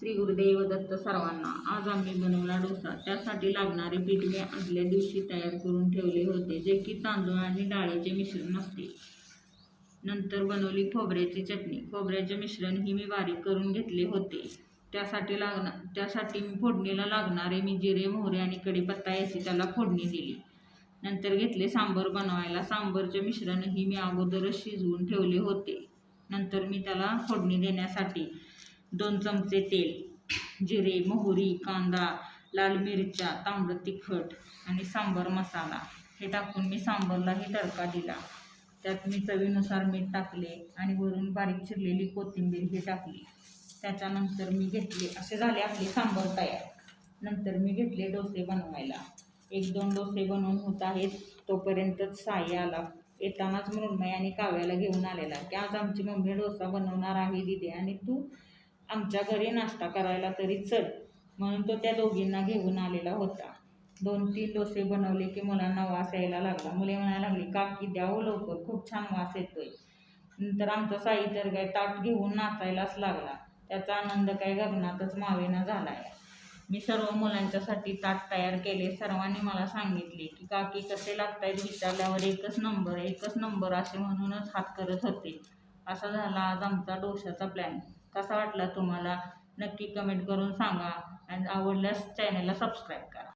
श्री गुरुदेव दत्त सर्वांना. आज आम्ही बनवला डोसा. त्यासाठी लागणारे पीठ मी आदल्या दिवशी तयार करून ठेवले होते जे की तांदूळ आणि डाळीचे मिश्रण असते. नंतर बनवली खोबऱ्याची चटणी. खोबऱ्याचे मिश्रण ही मी बारीक करून घेतले होते. त्यासाठी लागणार त्यासाठी मी फोडणीला लागणारे मी जिरे मोहरे आणि कढीपत्ता याची त्याला फोडणी दिली. नंतर घेतले सांबर बनवायला. सांबरचे मिश्रण ही मी अगोदरच शिजवून ठेवले होते. नंतर मी त्याला फोडणी देण्यासाठी दोन चमचे तेल जिरे मोहरी कांदा लाल मिरच्या तांबडं तिखट आणि सांबर मसाला. हे टाकून मी सांबरलाही तडका दिला. त्यात मी चवीनुसार मीठ टाकले आणि वरून बारीक चिरलेली कोथिंबीर ही टाकली. त्याच्यानंतर मी घेतले असे झाले आपले सांबर तयार. नंतर मी घेतले डोसे बनवायला. एक दोन डोसे बनवून होत आहेत तोपर्यंतच साई आला. येतानाच मृण्मय आणि काव्याला घेऊन आलेला की आज आमची मम्मी डोसा बनवणार आहे दिदे आणि तू आमच्या घरी नाश्ता करायला तरी चल म्हणून तो त्या दोघींना घेऊन आलेला होता. दोन तीन डोसे बनवले की मुलांना वास यायला लागला. मुले म्हणायला लागली काकी द्यावं लवकर खूप छान वास येतोय. नंतर आमचा साई तर काय ताट घेऊन नाचायलाच लागला. त्याचा आनंद काय गगनातच मावेना झाला आहे मी सर्व मुलांच्यासाठी ताट तयार केले. सर्वांनी मला सांगितले की काकी कसे लागतायत? विचारल्यावर एकच नंबर एकच नंबर असे म्हणूनच हात करत होते. असा झाला आज आमचा डोशाचा प्लॅन कसा वाटला तुम्हाला? नक्की कमेंट करून सांगा. आणि आवडल्यास चॅनलला सबस्क्राईब करा.